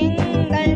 எங்கள்